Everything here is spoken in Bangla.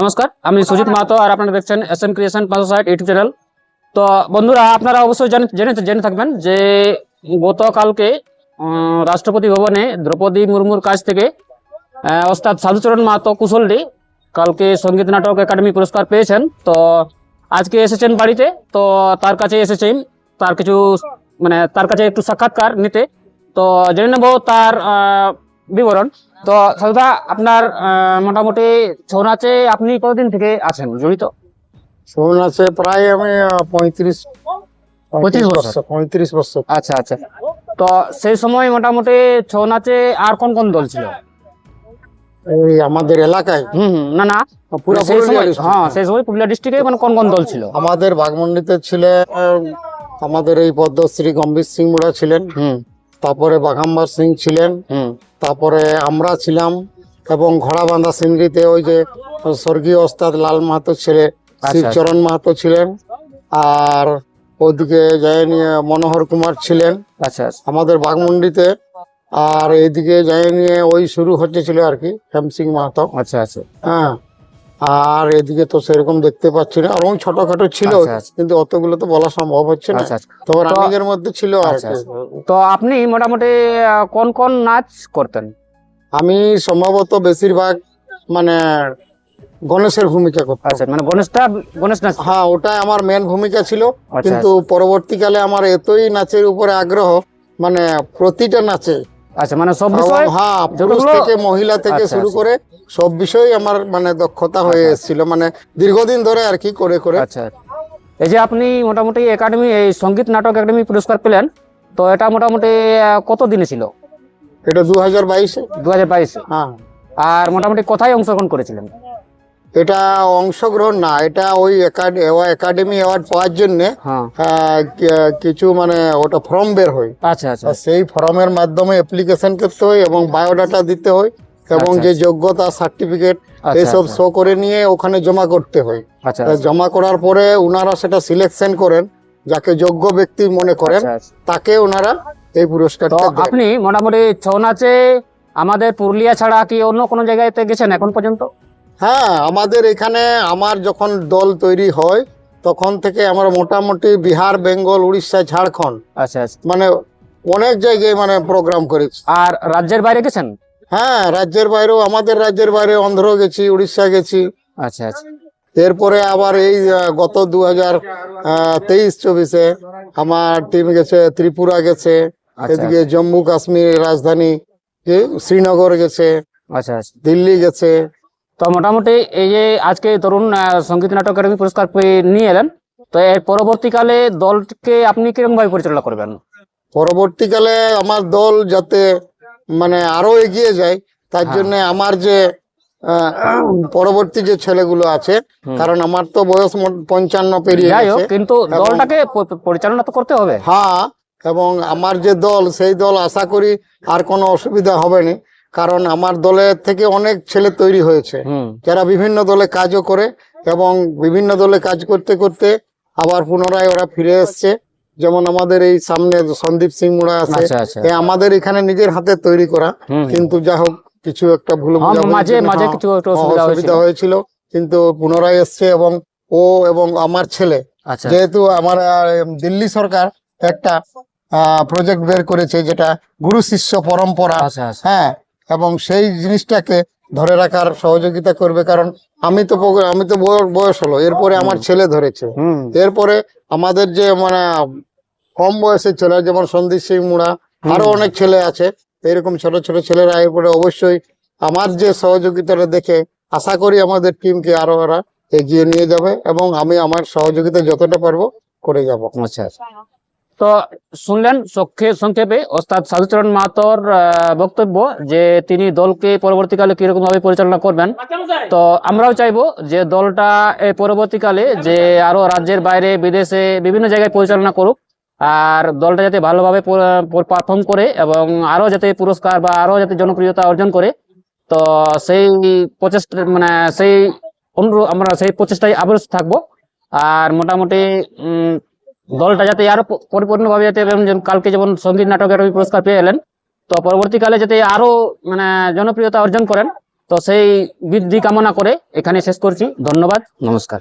নমস্কার আমি সুজিত মাহাতো আর আপনারা দেখছেন এস এম ক্রিয়েশন পাঁচশো ষাট ইউটিউব চ্যানেল। তো বন্ধুরা আপনারা অবশ্যই জেনে জেনে থাকবেন যে গতকালকে রাষ্ট্রপতি ভবনে দ্রৌপদী মুর্মুর কাছ থেকে ওস্তাদ সাধুচরণ মাহাতো কুশলটি কালকে সংগীত নাটক একাডেমি পুরস্কার পেয়েছেন। তো আজকে এসেছেন বাড়িতে তো তার কাছে এসেছেন তার কিছু মানে তার কাছে একটু সাক্ষাৎকার নিতে। তো জেনে নেব তার আহ, বিবরণ। তো সাধুদা আপনার মোটামুটি ছৌ নাচে আপনি কতদিন থেকে আছেন জড়িত? ছৌ নাচে প্রায় আমি পঁয়ত্রিশ পঁয়ত্রিশ বছর। পঁয়ত্রিশ বছর আচ্ছা আচ্ছা। তো সেই সময় মোটামুটি ছৌ নাচে আর কোন কোন দল ছিল? এই আমাদের এলাকায়? হুম না না। পুরো সেই সময় হ্যাঁ সেই সময় পুরুলিয়া ডিস্ট্রিক্টে মানে কোন কোন দল ছিল? আমাদের আমাদের এই পদ্মশ্রী গম্ভীর সিং মুড়া ছিলেন। হুম। তারপরে বাঘাম্বার সিং ছিলেন। তারপরে আমরা ছিলাম এবং ঘোড়াবান্ধা সিন্দ্রিতে ওই যে স্বর্গীয় ওস্তাদ লাল মাহাতো ছেলে আচ্ছা। শিবচরণ মাহাতো ছিলেন। আর ওদিকে যায়নি মনোহর কুমার ছিলেন আচ্ছা আচ্ছা। আমাদের বাঘমন্ডিতে। আর এইদিকে যাই নিয়ে ওই শুরু হচ্ছিল আর কি হেমসিং মাহাতো। আচ্ছা আচ্ছা। হ্যাঁ। আর এদিকে তো সেরকম দেখতে পাচ্ছি না। আর ওই ছোটখাটো ছিল আচ্ছা, আচ্ছা। কিন্তু অতগুলো তো বলা সম্ভব হচ্ছে না। আচ্ছা তো রানিংয়ের মধ্যে ছিল তো আপনি মোটামুটি কোন কোন নাচ করতেন? আমি সম্ভবত বেশিরভাগ মানে গণেশের ভূমিকা করতাম। মানে গণেশটা গণেশ নাচ। হ্যাঁ ওটাই আমার মেন ভূমিকা ছিল। কিন্তু পরবর্তীকালে আমার এতই নাচের উপরে আগ্রহ মানে প্রতিটা নাচে আচ্ছা মানে সব বিষয় হ্যাঁ পুরুষ থেকে মহিলা থেকে শুরু। করে সব বিষয়ে আমার মানে দক্ষতা হয়ে আচ্ছা, এসেছিল মানে দীর্ঘদিন ধরে আর কি করে করে। আচ্ছা। এই যে আপনি মোটামুটি একাডেমি এই সংগীত নাটক একাডেমি পুরস্কার পেলেন তো এটা মোটামুটি কত দিনে ছিল? এটা দু হাজার বাইশে। দু হাজার বাইশে? হ্যাঁ। আর মোটামুটি কোথায় অংশগ্রহণ করেছিলেন? এটা অংশগ্রহণ না এটা ওই একাডে- একাডেমি অ্যাওয়ার্ড পাওয়ার জন্য হ্যাঁ। কিছু মানে ওটা ফর্ম বের হয়। আচ্ছা আচ্ছা। সেই ফর্মের মাধ্যমে অ্যাপ্লিকেশন করতে হয় এবং বায়োডাটা দিতে হয়। এবং আচ্ছা, যে যোগ্যতা সার্টিফিকেট আচ্ছা, এসব আচ্ছা। শো করে নিয়ে ওখানে জমা করতে হয়। আচ্ছা জমা করার পরে ওনারা সেটা সিলেকশন করেন যাকে যোগ্য ব্যক্তি মনে করেন আচ্ছা, আচ্ছা। তাকে ওনারা এই তো পুরস্কারটা আপনি মোটামুটি ছৌ নাচে আমাদের পুরুলিয়া ছাড়া কি অন্য কোনো জায়গাতে গেছেন এখন পর্যন্ত? হ্যাঁ আমাদের এখানে আমার যখন দল তৈরি হয় তখন থেকে আমরা মোটামুটি বিহার বেঙ্গল উড়িষ্যা ঝাড়খণ্ড আচ্ছা আচ্ছা। মানে অনেক জায়গায় মানে প্রোগ্রাম করেছি। আর রাজ্যের বাইরে গেছেন? হ্যাঁ রাজ্যের বাইরেও আমাদের রাজ্যের বাইরে অন্ধ্র গেছি উড়িষ্যা গেছি। আচ্ছা আচ্ছা। এরপরে আবার এই গত দু হাজার তেইশ চব্বিশে আমার টিম গেছে ত্রিপুরা গেছে আচ্ছা এদিকে জম্মু কাশ্মীর রাজধানী শ্রীনগর গেছে আচ্ছা আচ্ছা। দিল্লি গেছে। তো মোটামুটি এই যে আজকে তরুণ সংগীত নাটক একাডেমি পুরস্কার পেয়ে নিয়ে এলেন তো এর পরবর্তীকালে দলকে আপনি কীরকম ভাবে পরিচালনা করবেন? পরবর্তীকালে আমার দল যাতে মানে আরও এগিয়ে যায় তার হ্যাঁ। জন্য আমার যে পরবর্তী যে ছেলেগুলো আছে কারণ আমার তো বয়স পঞ্চান্ন পেরিয়ে গেছে। কিন্তু দলটাকে পরিচালনা তো করতে হবে। হ্যাঁ এবং আমার যে দল সেই দল আশা করি আর কোনো অসুবিধা হবে না কারণ আমার দলের থেকে অনেক ছেলে তৈরি হয়েছে। যারা বিভিন্ন দলে কাজও করে এবং বিভিন্ন দলে কাজ করতে করতে আবার পুনরায় ওরা ফিরে এসছে। যেমন আমাদের এই সামনে সন্দীপ সিং মুড়া আছে আচ্ছা আচ্ছা। আমাদের এখানে নিজের হাতে তৈরি করা। কিন্তু যা হোক কিছু একটা ভুল হ্যাঁ, মাঝে মাঝে হ্যাঁ, অসুবিধা হয়েছিল। কিন্তু পুনরায় এসছে এবং ও এবং আমার ছেলে আচ্ছা। যেহেতু আমার দিল্লি সরকার একটা প্রজেক্ট বের করেছে যেটা গুরু শিষ্য পরম্পরা। হ্যাঁ এবং সেই জিনিসটাকে ধরে রাখার সহযোগিতা করবে কারণ আমি তো আমি তো বয়- বয়স হলো এরপরে আমার ছেলে ধরেছে। এরপরে আমাদের যে মানে কম বয়সের ছেলে যেমন সন্দীপ সিং মুড়া আরও অনেক ছেলে আছে এরকম ছোট ছোট ছেলেরা এরপরে অবশ্যই আমার যে সহযোগিতাটা দেখে আশা করি আমাদের টিমকে আরও ওরা এগিয়ে নিয়ে যাবে এবং আমি আমার সহযোগিতা যতটা পারব করে যাব। আচ্ছা আচ্ছা। তো শুনলেন সংক্ষে- সংক্ষেপে ওস্তাদ সাধুচরণ মাহাতোর আহ, বক্তব্য যে তিনি দলকে পরবর্তীকালে কীরকম ভাবে পরিচালনা করবেন। তো আমরাও চাইব যে দলটা পরবর্তীকালে যে আরও রাজ্যের বাইরে বিদেশে বিভিন্ন জায়গায় পরিচালনা করুক। আর দলটা যাতে ভালোভাবে পারফর্ম করে এবং আরও যাতে পুরস্কার বা আরও যাতে জনপ্রিয়তা অর্জন করে। তো সেই প্রচেষ্টা মানে সেই আমরা সেই প্রচেষ্টায় আবরত থাকব। আর মোটামুটি দলটা যাতে আরও পরিপূর্ণভাবে যাতে কালকে যেমন সংগীত নাটকের ওই পুরস্কার পেয়ে এলেন, তো পরবর্তীকালে যাতে আরও মানে জনপ্রিয়তা অর্জন করেন, তো সেই বৃদ্ধি কামনা করে এখানে শেষ করছি। ধন্যবাদ। নমস্কার।